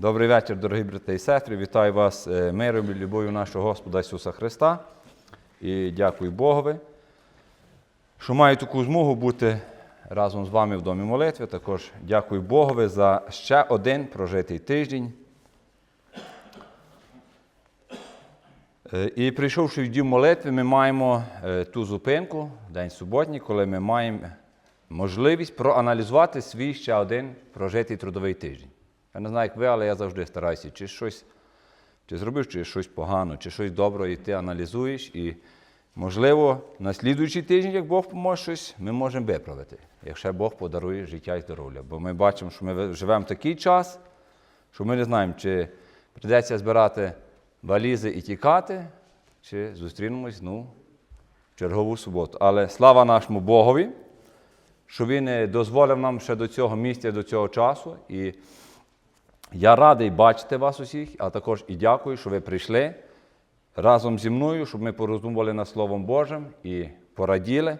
Добрий вечір, дорогі брати і сестри. Вітаю вас е, миром і любов'ю нашого Господа Ісуса Христа. І дякую Богові, що маю таку змогу бути разом з вами в домі молитви. Також дякую Богові за ще один прожитий тиждень. Е, І прийшовши в дім молитви, ми маємо е, ту зупинку, день суботній, коли ми маємо можливість проаналізувати свій ще один прожитий трудовий тиждень. Я не знаю, як ви, але я завжди стараюся, чи щось чи зробив чи щось погано, чи щось добре, і ти аналізуєш. І, можливо, на слідуючий тиждень, як Бог поможе щось, ми можемо виправити, якщо Бог подарує життя і здоров'я. Бо ми бачимо, що ми живемо в такий час, що ми не знаємо, чи прийдеться збирати валізи і тікати, чи зустрінемось ну, в чергову суботу. Але слава нашому Богові, що Він е, дозволив нам ще до цього місця, до цього часу. І я радий бачити вас усіх, а також і дякую, що ви прийшли разом зі мною, щоб ми пороздумували над Словом Божим і пораділи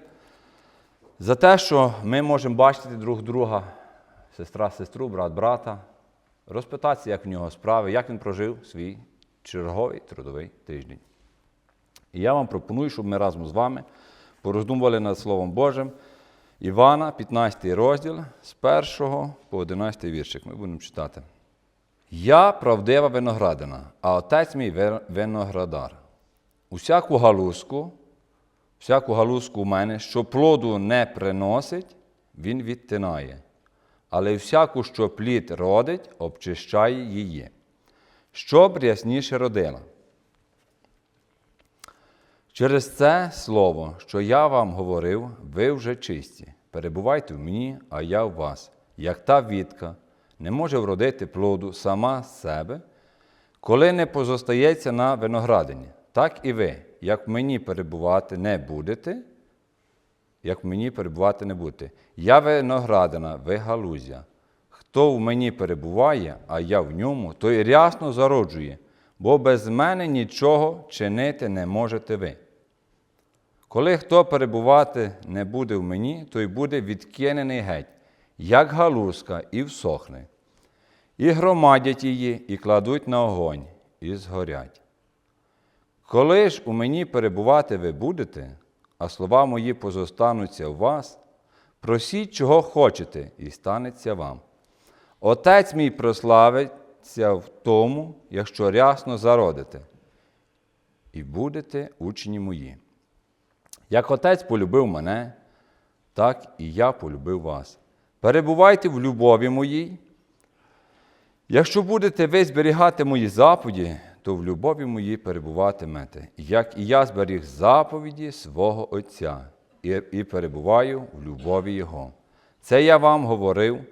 за те, що ми можемо бачити друг друга, сестра, сестру, брат, брата, розпитатися, як в нього справи, як він прожив свій черговий трудовий тиждень. І я вам пропоную, щоб ми разом з вами пороздумували над Словом Божим. Івана, 15 розділ, з 1 по 11 віршик. Ми будемо читати. Я правдива виноградина, а отець мій виноградар. Усяку галузку, всяку галузку у мене, що плоду не приносить, він відтинає. Але всяку, що плід родить, обчищає її, щоб рясніше родила. Через це слово, що я вам говорив, ви вже чисті. Перебувайте в мені, а я в вас, як та вітка не може вродити плоду сама з себе, коли не позостається на виноградині. Так і ви, як в мені перебувати не будете, як в мені перебувати не будете. Я виноградина, ви галузя. Хто в мені перебуває, а я в ньому, той рясно зароджує, бо без мене нічого чинити не можете ви. Коли хто перебувати не буде в мені, той буде відкинений геть, як галузка, і всохне. І громадять її, і кладуть на огонь, і згорять. Коли ж у мені перебувати ви будете, а слова мої позостануться у вас, просіть, чого хочете, і станеться вам. Отець мій прославиться в тому, якщо рясно зародите, і будете учні мої. Як Отець полюбив мене, так і я полюбив вас. Перебувайте в любові моїй. Якщо будете ви зберігати мої заповіді, то в любові моїй перебуватимете, як і я зберіг заповіді свого Отця і, і перебуваю в любові Його. Це я вам говорив,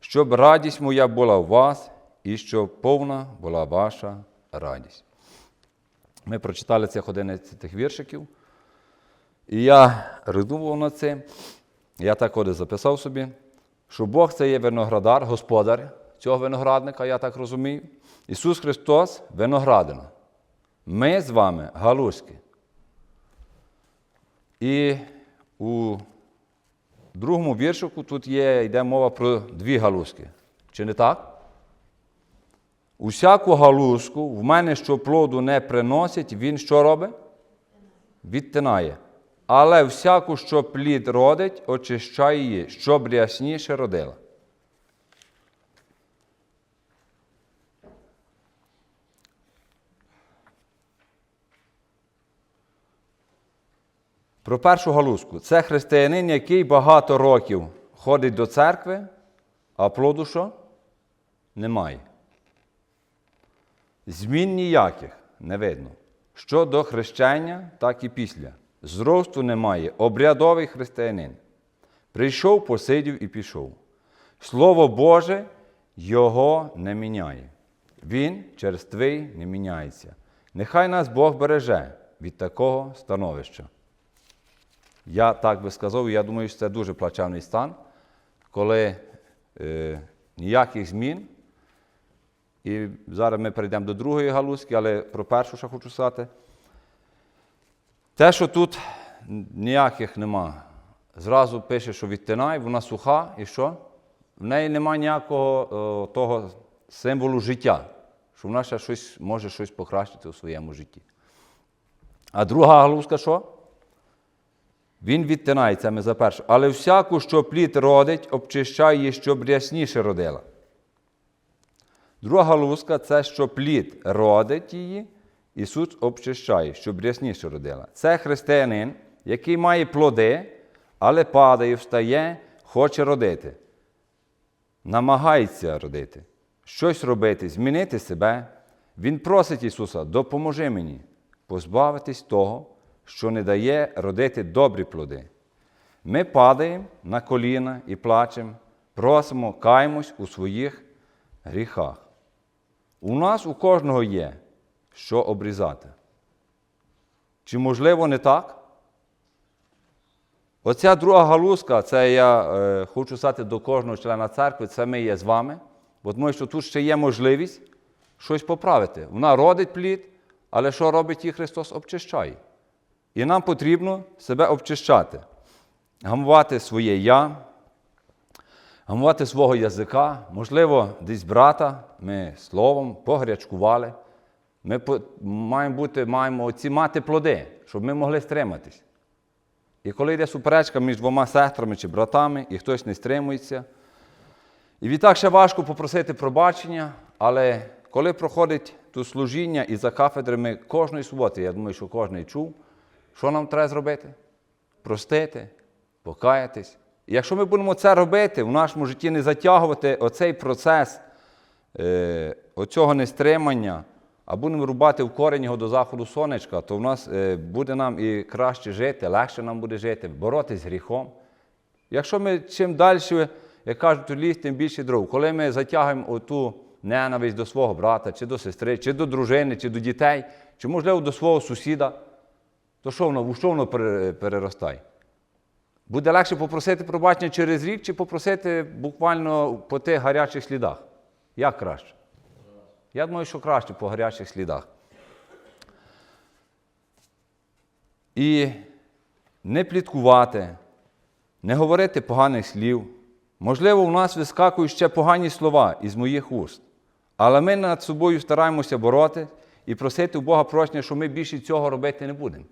щоб радість моя була у вас і щоб повна була ваша радість. Ми прочитали цих 11 віршиків. І я роздумував над цим. Я так от записав собі, що Бог це є виноградар, господар цього виноградника, я так розумію. Ісус Христос виноградина. Ми з вами галузки. І у другому віршику тут є, йде мова про дві галузки. Чи не так? Усяку галузку в мене, що плоду не приносить, він що робить? Відтинає. Але всяку, що плід родить, очищає її, щоб рясніше родила. Про першу галузку. Це християнин, який багато років ходить до церкви, а плоду що? Немає. Змін ніяких не видно. Що до хрещення, так і після. Зросту немає. Обрядовий християнин. Прийшов, посидів і пішов. Слово Боже його не міняє. Він через твій не міняється. Нехай нас Бог береже від такого становища. Я так би сказав, я думаю, що це дуже плачевний стан, коли е, ніяких змін. І зараз ми перейдемо до другої галузки, але про першу ще хочу сказати. Те, що тут ніяких нема. Зразу пише, що відтинає, вона суха, і що? В неї нема ніякого о, того символу життя, що вона ще щось може щось покращити у своєму житті. А друга галузка що? Він відтинає, це ми за перше. Але всяку, що плід родить, обчищає її, щоб рясніше родила. Друга галузка це що плід родить її, Ісус обчищає, щоб рясніше родила. Це християнин, який має плоди, але падає, встає, хоче родити. Намагається родити, щось робити, змінити себе. Він просить Ісуса, допоможи мені позбавитись того, що не дає родити добрі плоди. Ми падаємо на коліна і плачемо, просимо, каємось у своїх гріхах. У нас у кожного є, що обрізати. Чи можливо не так? Оця друга галузка, це я е, хочу сказати до кожного члена церкви, це ми є з вами, бо тому що тут ще є можливість щось поправити. Вона родить плід, але що робить її Христос? Обчищає. І нам потрібно себе обчищати, гамувати своє я, гамувати свого язика, можливо, десь брата, ми словом погрячкували. Ми маємо бути, маємо оці мати плоди, щоб ми могли стриматись. І коли йде суперечка між двома сестрами чи братами, і хтось не стримується, і відтак ще важко попросити пробачення, але коли проходить тут служіння і за кафедрами кожної суботи, я думаю, що кожен чув, що нам треба зробити? Простити, покаятись. І якщо ми будемо це робити, в нашому житті не затягувати оцей процес е, оцього нестримання, а будемо рубати в корінь його до заходу сонечка, то в нас е, буде нам і краще жити, легше нам буде жити, боротись з гріхом. Якщо ми чим далі, як кажуть, у ліс, тим більше дров. Коли ми затягуємо оту ненависть до свого брата, чи до сестри, чи до дружини, чи до дітей, чи, можливо, до свого сусіда, то що воно, у що воно переростає? Буде легше попросити пробачення через рік, чи попросити буквально по тих гарячих слідах? Як краще? Я думаю, що краще по гарячих слідах. І не пліткувати, не говорити поганих слів. Можливо, у нас вискакують ще погані слова із моїх уст. Але ми над собою стараємося бороти і просити у Бога прощення, що ми більше цього робити не будемо.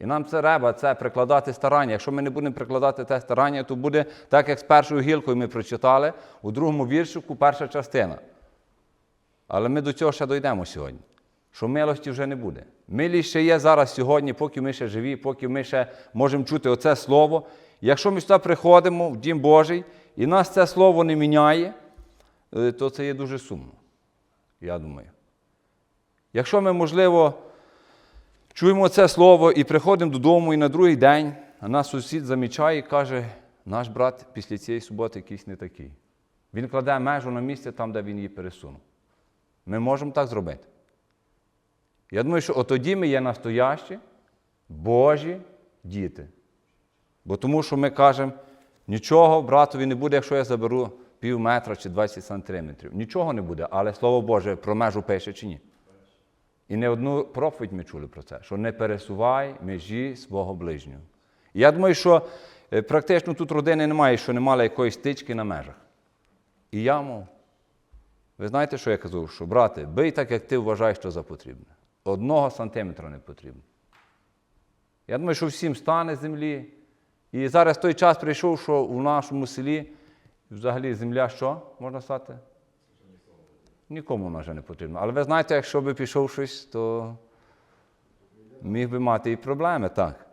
І нам це треба це прикладати старання. Якщо ми не будемо прикладати те старання, то буде так, як з першою гілкою ми прочитали у другому віршику, перша частина. Але ми до цього ще дійдемо сьогодні. Що милості вже не буде. Милість ще є зараз сьогодні, поки ми ще живі, поки ми ще можемо чути оце слово. Якщо ми сюди приходимо в Дім Божий, і нас це слово не міняє, е, то це є дуже сумно. Я думаю. Якщо ми, можливо, чуємо це слово і приходимо додому, і на другий день нас сусід замічає і каже, наш брат після цієї суботи якийсь не такий. Він кладе межу на місце там, де він її пересунув. Ми можемо так зробити. Я думаю, що отоді ми є настоящі Божі діти. Бо тому що ми кажемо, нічого братові не буде, якщо я заберу пів метра чи 20 сантиметрів. Нічого не буде, але Слово Боже про межу пише чи ні. І не одну проповідь ми чули про це, що не пересувай межі свого ближнього. Я думаю, що е, практично тут родини немає, що не мали якоїсь стички на межах. І я мов. Ви знаєте, що я казав? Що, брате, бий так, як ти вважаєш, що за потрібне. Одного сантиметра не потрібно. Я думаю, що всім стане землі. І зараз той час прийшов, що у нашому селі взагалі земля що можна стати? Нікому вона вже не потрібна. Але ви знаєте, якщо би пішов щось, то міг би мати і проблеми, так.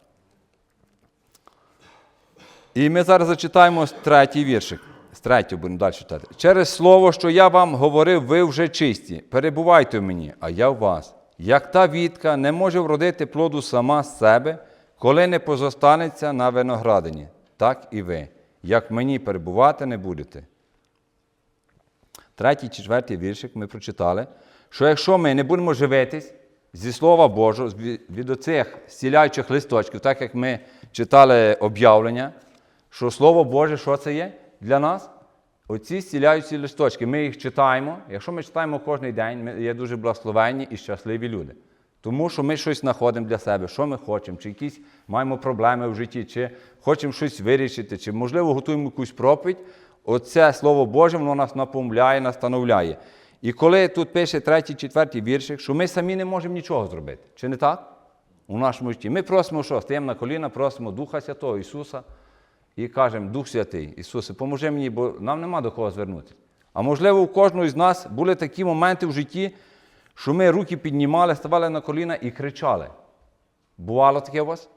І ми зараз зачитаємо третій віршик. З третього будемо далі читати. Через слово, що я вам говорив, ви вже чисті. Перебувайте в мені, а я в вас. Як та вітка не може вродити плоду сама з себе, коли не позостанеться на виноградині, так і ви, як мені перебувати не будете. Третій, четвертий віршик ми прочитали, що якщо ми не будемо живитись зі Слова Божого, від- оцих зціляючих листочків, так як ми читали об'явлення, що Слово Боже, що це є для нас? Оці зціляючі листочки, ми їх читаємо. Якщо ми читаємо кожен день, ми є дуже благословенні і щасливі люди. Тому що ми щось знаходимо для себе, що ми хочемо, чи якісь маємо проблеми в житті, чи хочемо щось вирішити, чи, можливо, готуємо якусь проповідь. Оце Слово Боже, воно нас напомляє, настановляє. І коли тут пише третій, четвертий віршик, що ми самі не можемо нічого зробити. Чи не так? У нашому житті. Ми просимо, що стаємо на коліна, просимо Духа Святого Ісуса і кажемо, Дух Святий, Ісусе, поможи мені, бо нам нема до кого звернутися. А можливо, у кожного з нас були такі моменти в житті, що ми руки піднімали, ставали на коліна і кричали. Бувало таке у вас?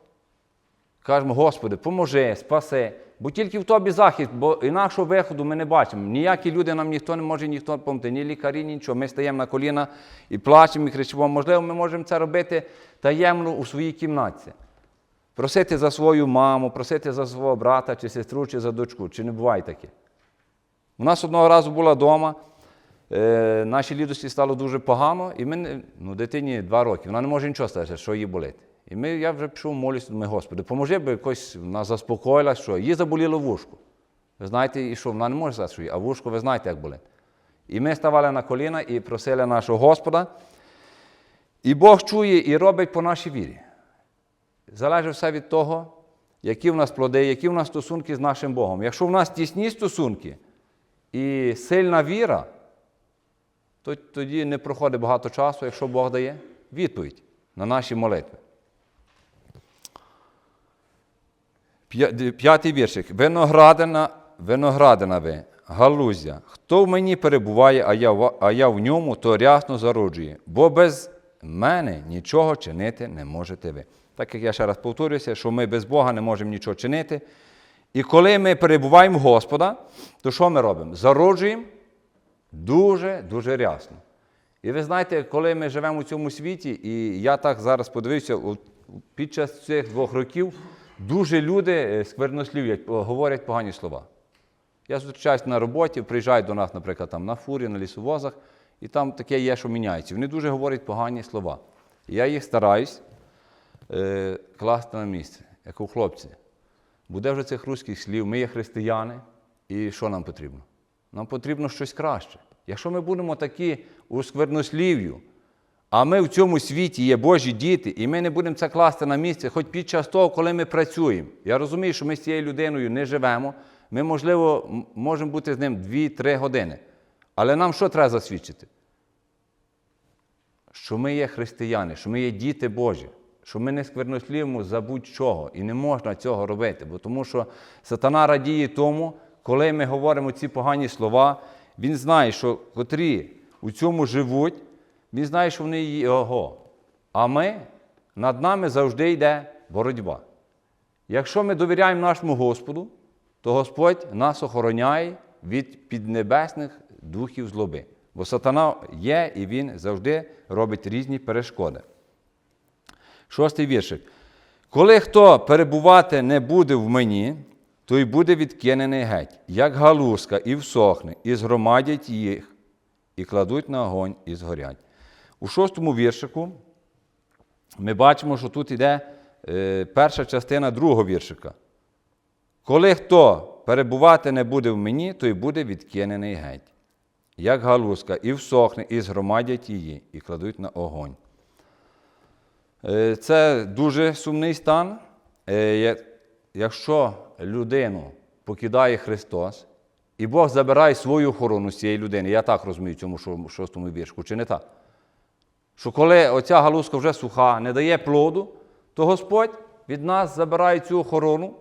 Кажемо, Господи, поможи, спаси, бо тільки в тобі захист, бо інакшого виходу ми не бачимо. Ніякі люди нам ніхто не може ніхто допомогти, ні лікарі, ні нічого. Ми стаємо на коліна і плачемо, і кричимо. Можливо, ми можемо це робити таємно у своїй кімнаті. Просити за свою маму, просити за свого брата, чи сестру, чи за дочку. Чи не буває таке? У нас одного разу була вдома, е, нашій лідості стало дуже погано, і ми, ну, дитині два роки, вона не може нічого сказати, що їй болить. І ми, я вже пішов молюся, думаю, Господи, поможи, бо якось вона заспокоїлась, що їй заболіло вушко. Ви знаєте, і що вона не може сказати, що їй, а вушко ви знаєте, як болить. І ми ставали на коліна і просили нашого Господа. І Бог чує і робить по нашій вірі. Залежить все від того, які в нас плоди, які в нас стосунки з нашим Богом. Якщо в нас тісні стосунки і сильна віра, то тоді не проходить багато часу, якщо Бог дає відповідь на наші молитви. П'ятий віршик. Виноградина, виноградина ви, галузя. Хто в мені перебуває, а я, а я в ньому, то рясно зароджує, бо без мене нічого чинити не можете ви. Так як я ще раз повторююся, що ми без Бога не можемо нічого чинити. І коли ми перебуваємо Господа, то що ми робимо? Зароджуємо дуже, дуже рясно. І ви знаєте, коли ми живемо у цьому світі, і я так зараз подивився, під час цих двох років дуже люди е, сквернослів'ять, говорять погані слова. Я зустрічаюся на роботі, приїжджають до нас, наприклад, там на фурі, на лісовозах, і там таке є, що міняється. Вони дуже говорять погані слова. Я їх стараюсь е, класти на місце, як у хлопці. Буде вже цих руських слів, ми є християни, і що нам потрібно? Нам потрібно щось краще. Якщо ми будемо такі у сквернослів'ю, а ми в цьому світі є Божі діти, і ми не будемо це класти на місце, хоч під час того, коли ми працюємо. Я розумію, що ми з цією людиною не живемо. Ми, можливо, можемо бути з ним 2-3 години. Але нам що треба засвідчити? що ми є християни, що ми є діти Божі, що ми не сквернослівимо за будь-чого. І не можна цього робити, бо тому що сатана радіє тому, коли ми говоримо ці погані слова, він знає, що котрі у цьому живуть, він знає, що вони його. А ми, над нами завжди йде боротьба. Якщо ми довіряємо нашому Господу, то Господь нас охороняє від піднебесних духів злоби. Бо сатана є і він завжди робить різні перешкоди. Шостий віршик. Коли хто перебувати не буде в мені, той буде відкинений геть, як галузка, і всохне, і згромадять їх, і кладуть на огонь, і згорять. У шостому віршику ми бачимо, що тут йде е, перша частина другого віршика. Коли хто перебувати не буде в мені, той буде відкинений геть, як галузка, і всохне, і згромадять її, і кладуть на огонь. Е, Це дуже сумний стан. Е, Якщо людину покидає Христос, і Бог забирає свою охорону з цієї людини, я так розумію цьому шо- шостому віршку, чи не так? Що коли оця галузка вже суха, не дає плоду, то Господь від нас забирає цю охорону,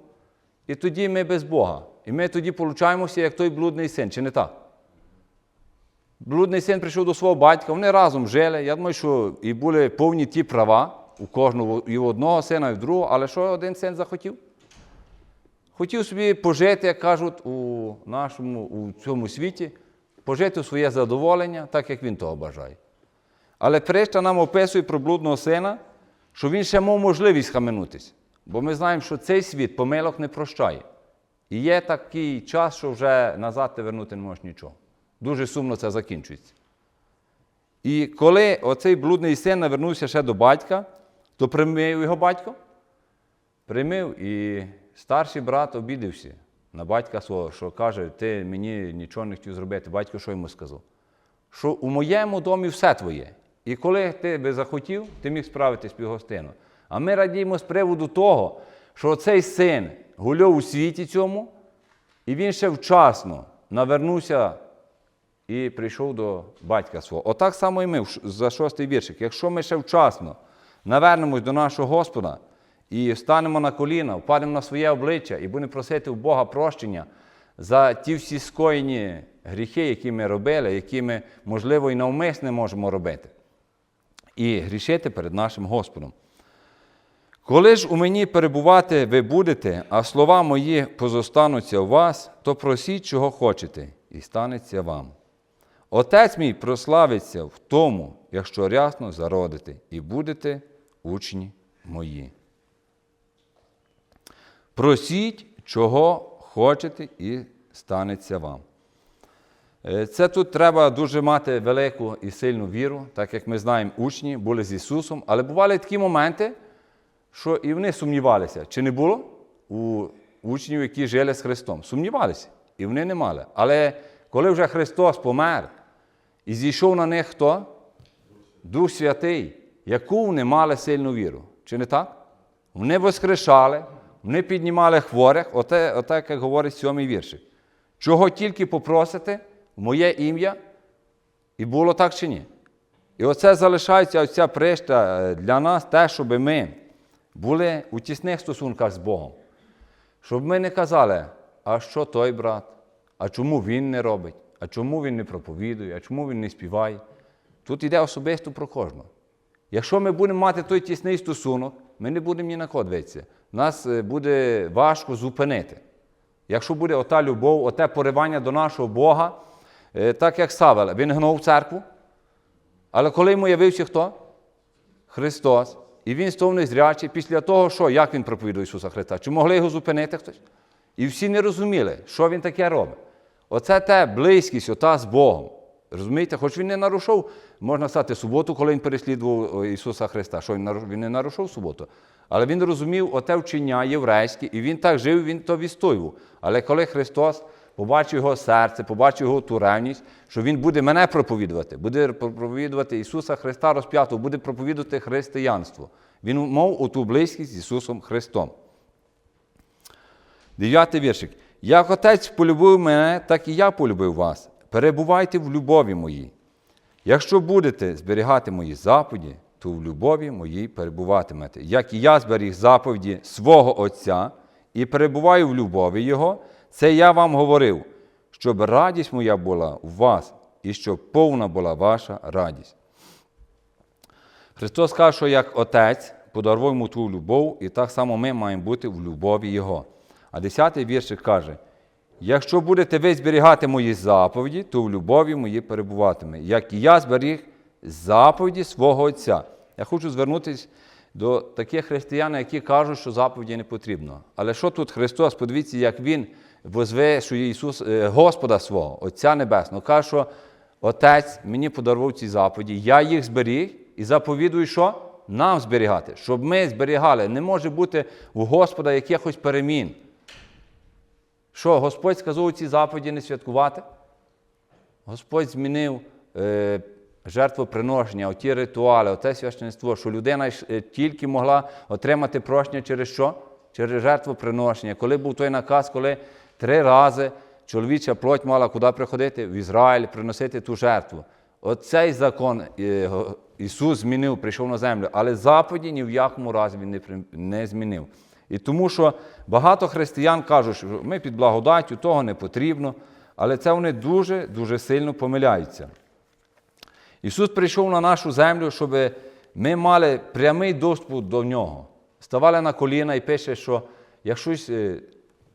і тоді ми без Бога. І ми тоді получаємося, як той блудний син, чи не так? Блудний син прийшов до свого батька, вони разом жили. Я думаю, що і були повні ті права у кожного, і у одного сина, і в другого, але що один син захотів? Хотів собі пожити, як кажуть, у нашому у цьому світі, пожити у своє задоволення, так як він того бажає. Але притча нам описує про блудного сина, що він ще мав можливість схаменутися. Бо ми знаємо, що цей світ помилок не прощає. І є такий час, що вже назад ти вернути не можеш нічого. Дуже сумно це закінчується. І коли оцей блудний син навернувся ще до батька, то примив його батько. Примив і старший брат обідався на батька свого, що каже, ти мені нічого не хотів зробити. Батько що йому сказав? Що у моєму домі все твоє. І коли ти би захотів, ти міг справитись півгостину. А ми радіємо з приводу того, що цей син гуляв у світі цьому, і він ще вчасно навернувся і прийшов до батька свого. Отак само і ми за шостий віршик. Якщо ми ще вчасно навернемось до нашого Господа і встанемо на коліна, впадемо на своє обличчя і будемо просити у Бога прощення за ті всі скоєні гріхи, які ми робили, які ми, можливо, і навмисне можемо робити, і грішити перед нашим Господом. Коли ж у мені перебувати ви будете, а слова мої позостануться у вас, то просіть, чого хочете, і станеться вам. Отець мій прославиться в тому, якщо рясно зародите, і будете учні мої. Просіть, чого хочете, і станеться вам. Е, Це тут треба дуже мати велику і сильну віру, так як ми знаємо, учні були з Ісусом, але бували такі моменти, що і вони сумнівалися. Чи не було у учнів, які жили з Христом? Сумнівалися, і вони не мали. Але коли вже Христос помер і зійшов на них хто? Дух Святий, яку вони мали сильну віру. Чи не так? Вони воскрешали, вони піднімали хворих, оте, оте як говорить сьомий віршик. Чого тільки попросите в моє ім'я, і було так чи ні? І оце залишається оця пришта е, для нас, те, щоб ми були у тісних стосунках з Богом. Щоб ми не казали, а що той брат, а чому він не робить, а чому він не проповідує, а чому він не співає. Тут йде особисто про кожного. Якщо ми будемо мати той тісний стосунок, ми не будемо ні на кого дивитися. Нас е, буде важко зупинити. Якщо буде ота любов, оте поривання до нашого Бога, е, так як Савел, він гнув церкву, але коли йому явився хто? Христос. І він став незрячий після того, що, як він проповідує Ісуса Христа? Чи могли його зупинити хтось? І всі не розуміли, що він таке робить. Оце те близькість, ота з Богом. Розумієте, хоч він не нарушив, можна сказати, суботу, коли він переслідував Ісуса Христа, що він, він не нарушив суботу. Але він розумів оте вчення єврейське, і він так жив, він то відстоював. Але коли Христос побачив його серце, побачив його ту ревність, що він буде мене проповідувати, буде проповідувати Ісуса Христа розп'ятого, буде проповідувати християнство. Він мав оту близькість з Ісусом Христом. Дев'ятий віршик. Як Отець полюбив мене, так і я полюбив вас. Перебувайте в любові моїй. Якщо будете зберігати мої заповіді, то в любові моїй перебуватимете. Як і я зберіг заповіді свого Отця і перебуваю в любові Його, це я вам говорив, щоб радість моя була у вас і щоб повна була ваша радість. Христос каже, що як Отець подарував йому ту любов, і так само ми маємо бути в любові Його. А 10-й віршик каже: якщо будете ви зберігати мої заповіді, то в любові мої перебуватиме, як і я зберіг заповіді свого Отця. Я хочу звернутися до таких християн, які кажуть, що заповіді не потрібно. Але що тут Христос? Подивіться, як Він возвешує Ісус, е, Господа свого, Отця Небесного, каже, що Отець мені подарував ці заповіді, я їх зберіг і заповідую, що? Нам зберігати, щоб ми зберігали. Не може бути у Господа якихось перемін. Що, Господь сказав ці заповіді не святкувати? Господь змінив е, жертвоприношення, оті ритуали, оте священство, що людина е, тільки могла отримати прощення через що? Через жертвоприношення. Коли був той наказ, коли три рази чоловіча плоть мала куди приходити? В Ізраїль приносити ту жертву. Оцей закон е, Ісус змінив, прийшов на землю, але заповіді ні в якому разі Він не змінив. І тому що багато християн кажуть, що ми під благодаттю, того не потрібно, але це вони дуже-дуже сильно помиляються. Ісус прийшов на нашу землю, щоб ми мали прямий доступ до Нього. Ставали на коліна і пише, що якщо е,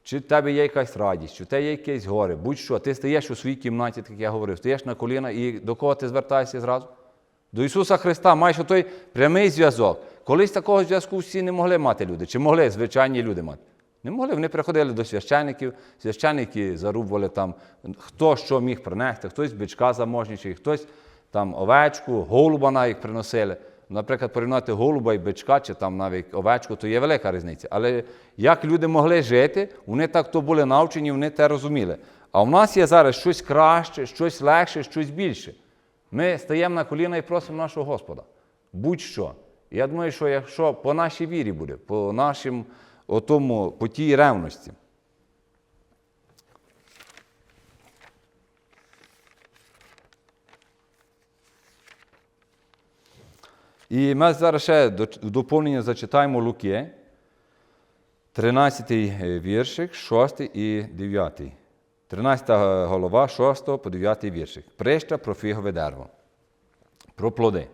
чи в тебе є якась радість, чи в тебе є якесь горе, будь-що, ти стаєш у своїй кімнаті, так як я говорив, стаєш на коліна і до кого ти звертаєшся зразу? До Ісуса Христа маєш той прямий зв'язок. Колись такого зв'язку всі не могли мати люди, чи могли звичайні люди мати? Не могли. Вони приходили до священників, священники зарубували там, хто що міг принести, хтось бичка заможніший, хтось там овечку, голуба навіть приносили. Наприклад, порівняти голуба і бичка, чи там навіть овечку, то є велика різниця. Але як люди могли жити, вони так то були навчені, вони те розуміли. А в нас є зараз щось краще, щось легше, щось більше. Ми стаємо на коліна і просимо нашого Господа. Будь-що. Я думаю, що якщо по нашій вірі буде, по нашим, отому, по тій ревності. І ми зараз ще в доповнення зачитаємо Луки, 13 е, віршик, 6 і 9. 13 голова, 6 по 9 віршик. Прища про фігове дерево, про плоди.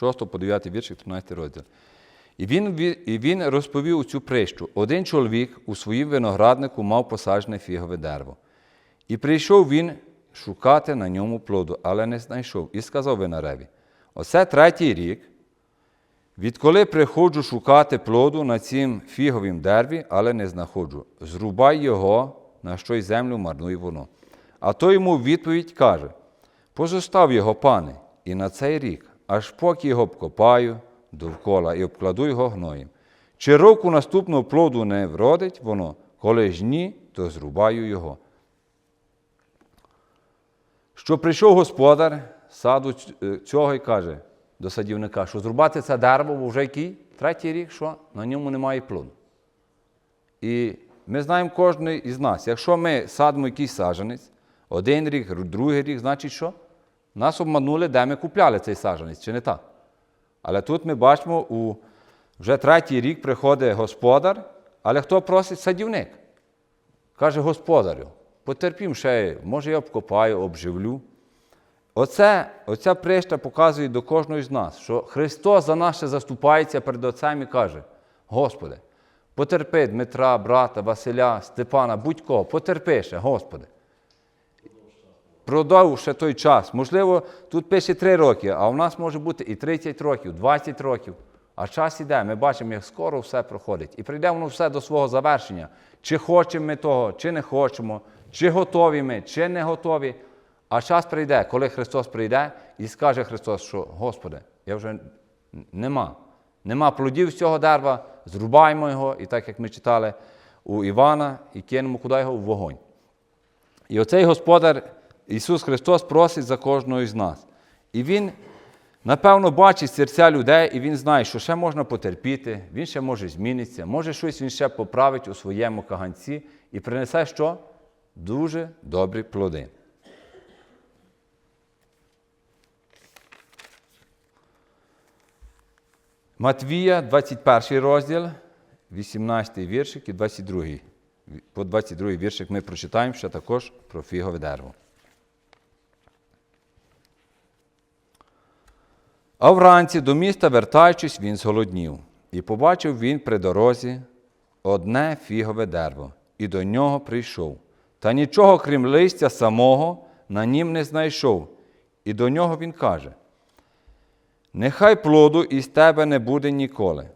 Шосто по 9 віршик, 13 розділ. І він, ві- і він розповів цю прищу. Один чоловік у своїм винограднику мав посаджене фігове дерево. І прийшов він шукати на ньому плоду, але не знайшов. І сказав винареві: Оце третій рік, відколи приходжу шукати плоду на цім фіговім дереві, але не знаходжу. Зрубай його, на що й землю марнує воно. А той йому відповідь каже: Позостав його, пане, і на цей рік, аж поки його обкопаю довкола і обкладу його гноєм. Чи року наступного плоду не вродить воно, коли ж ні, то зрубаю його. Що прийшов господар саду е, цього і каже до садівника, що зрубати це дерево, бо вже який? Третій рік, що на ньому немає плоду. І ми знаємо кожен із нас, якщо ми садимо якийсь саджанець, один рік, другий рік, значить що? Нас обманули, де ми купляли цей саджанець, чи не так? Але тут ми бачимо, у вже третій рік приходить господар, але хто просить садівник? Каже господарю, потерпім ще, може я обкопаю, обживлю. Оце, оця прища показує до кожного з нас, що Христос за нас заступається перед Отцем і каже: Господи, потерпи Дмитра, брата, Василя, Степана, будь-кого, потерпи ще, Господи. Продовж ще той час. Можливо, тут пише 3 роки, а у нас може бути і 30 років, 20 років. А час іде, ми бачимо, як скоро все проходить. І прийде воно все до свого завершення. Чи хочемо ми того, чи не хочемо, чи готові ми, чи не готові. А час прийде, коли Христос прийде і скаже Христос, що Господи, я вже нема. Нема плодів з цього дерева, зрубаємо його, і так як ми читали у Івана, і кинемо куди його в вогонь. І оцей Господар Ісус Христос просить за кожного із нас. І Він, напевно, бачить серця людей, і Він знає, що ще можна потерпіти, Він ще може змінитися, може щось Він ще поправить у своєму каганці і принесе що? Дуже добрі плоди. Матвія, 21 розділ, 18 віршик і 22. По 22 віршик ми прочитаємо ще також про фігове дерево. А вранці до міста, вертаючись, він зголоднів, і побачив він при дорозі одне фігове дерево, і до нього прийшов. Та нічого, крім листя самого, на нім не знайшов. І до нього він каже: Нехай плоду із тебе не буде ніколи,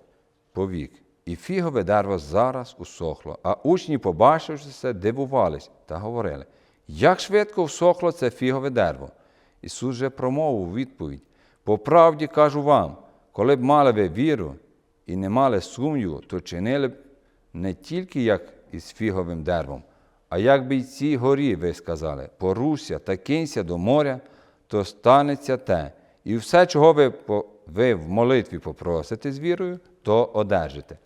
повік. І фігове дерево зараз усохло, а учні, побачивши це, дивувались та говорили, як швидко всохло це фігове дерево. Ісус же промовив у відповідь: по правді кажу вам, коли б мали ви віру і не мали сумніву, то чинили б не тільки як із фіговим деревом, а як би й цій горі ви сказали, поруся та кинься до моря, то станеться те. І все, чого ви, ви в молитві попросите з вірою, то одержите.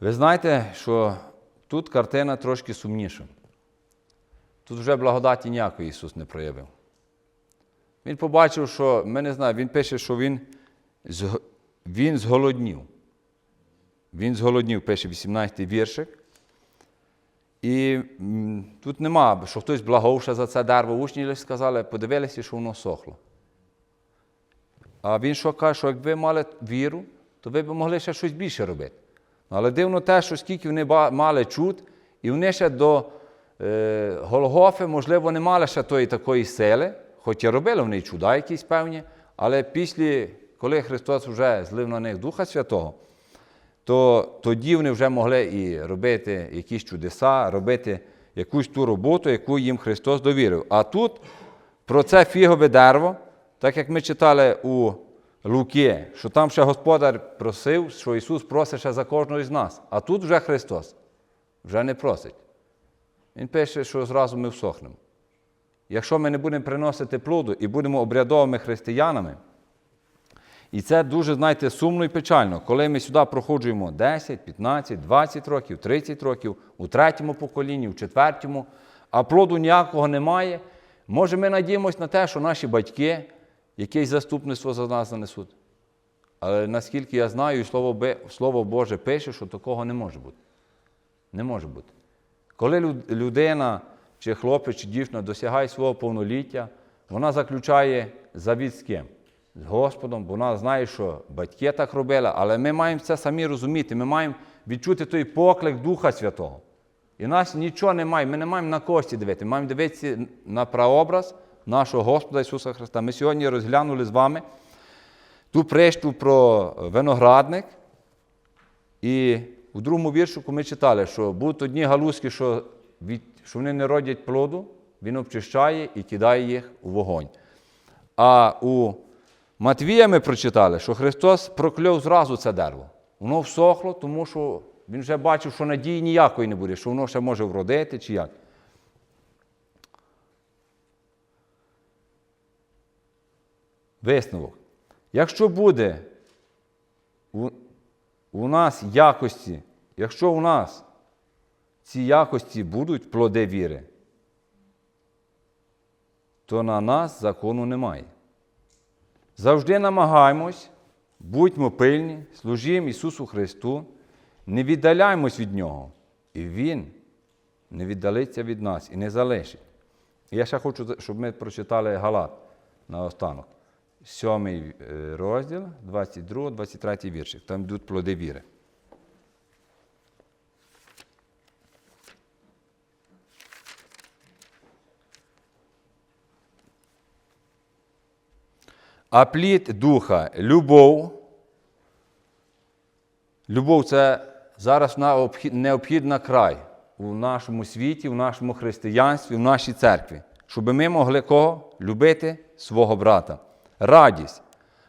Ви знаєте, що тут картина трошки сумніша. Тут вже благодаті ніякої Ісус не проявив. Він побачив, що, ми не знаємо, він пише, що він, він зголоднів. Він зголоднів, пише 18 віршик. І тут нема, що хтось благовше за це дерево. Учні сказали, подивилися, що воно сохло. А він що каже, що якби мали віру, то ви б могли ще щось більше робити. Ну, Але дивно те, що скільки вони мали чуд, і вони ще до Голгофи, можливо, не мали ще тої такої сили, хоч і робили вони чуда якісь певні, але після, коли Христос вже злив на них Духа Святого, то тоді вони вже могли і робити якісь чудеса, робити якусь ту роботу, яку їм Христос довірив. А тут про це фігове дерево, так як ми читали у Луки, що там ще Господар просив, що Ісус просить ще за кожного з нас. А тут вже Христос вже не просить. Він пише, що зразу ми всохнемо. Якщо ми не будемо приносити плоду і будемо обрядовими християнами, І це дуже, знаєте, сумно і печально, коли ми сюди проходжуємо 10, 15, 20 років, 30 років, у третьому поколінні, у четвертому, а плоду ніякого немає. Може, ми надіємося на те, що наші батьки якесь заступництво за нас занесуть. Але наскільки я знаю, Слово Боже пише, що такого не може бути. Не може бути. Коли людина, чи хлопець, чи дівчина досягає свого повноліття, вона заключає завіт з ким? З Господом, бо вона знає, що батьки так робили, але ми маємо це самі розуміти, ми маємо відчути той поклик Духа Святого. І нас нічого немає, ми не маємо на кості дивити, ми маємо дивитися на прообраз нашого Господа Ісуса Христа. Ми сьогодні розглянули з вами ту притчу про виноградник. І у другому віршику ми читали, що будуть одні галузки, що, від, що вони не родять плоду, він обчищає і кидає їх у вогонь. А у Матвія ми прочитали, що Христос прокляв зразу це дерево. Воно всохло, тому що він вже бачив, що надії ніякої не буде, що воно ще може вродити чи як. Висновок. Якщо буде у, нас якості, якщо у нас ці якості будуть плоди віри, то на нас закону немає. Завжди намагаємось, будьмо пильні, служімо Ісусу Христу, не віддаляємось від Нього, і Він не віддалиться від нас і не залишить. Я ще хочу, щоб ми прочитали Галат на останок. Сьомий е, розділ, 22, 23 віршик. Там йдуть плоди віри. А плід духа любов. Любов це зараз необхід- необхідна край у нашому світі, в нашому християнстві, в нашій церкві, щоб ми могли кого? Любити свого брата. Радість.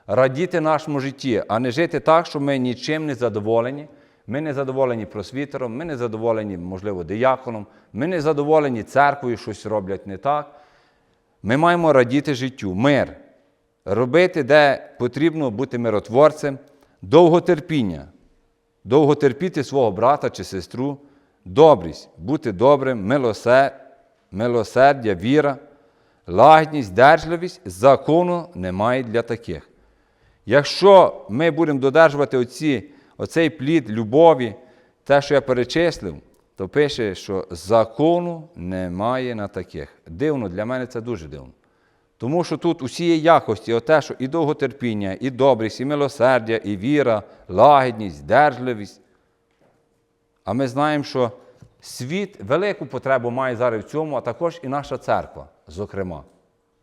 Радіти нашому житті, а не жити так, що ми нічим не задоволені. Ми не задоволені просвітером, ми не задоволені, можливо, дияконом, ми не задоволені церквою, щось роблять не так. Ми маємо радіти життю, мир, робити, де потрібно бути миротворцем, довготерпіння, довго терпіти свого брата чи сестру, добрість, бути добрим, милосе- милосердя, віра, лагідність, держливість, закону немає для таких. Якщо ми будемо додержувати оці, оцей плід любові, те, що я перечислив, то пише, що закону немає на таких. Дивно, для мене це дуже дивно. Тому що тут усі є якості, оте, що і довготерпіння, і добрість, і милосердя, і віра, лагідність, держливість. А ми знаємо, що світ велику потребу має зараз в цьому, а також і наша церква, зокрема.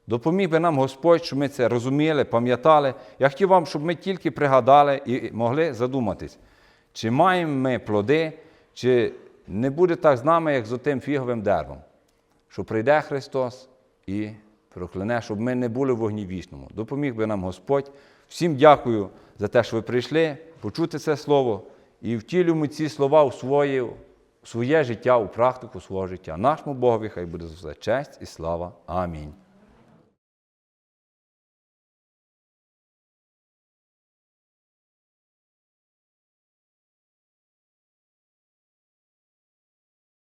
Допоміг би нам Господь, щоб ми це розуміли, пам'ятали. Я хотів вам, щоб ми тільки пригадали і могли задуматись, чи маємо ми плоди, чи не буде так з нами, як з отим фіговим деревом, що прийде Христос і прокляне, щоб ми не були в вогні вічному. Допоміг би нам Господь. Всім дякую за те, що ви прийшли, почути це слово і втілюємо ці слова у своє, своє життя, у практику свого життя. Нашому Богові хай буде за все честь і слава. Амінь.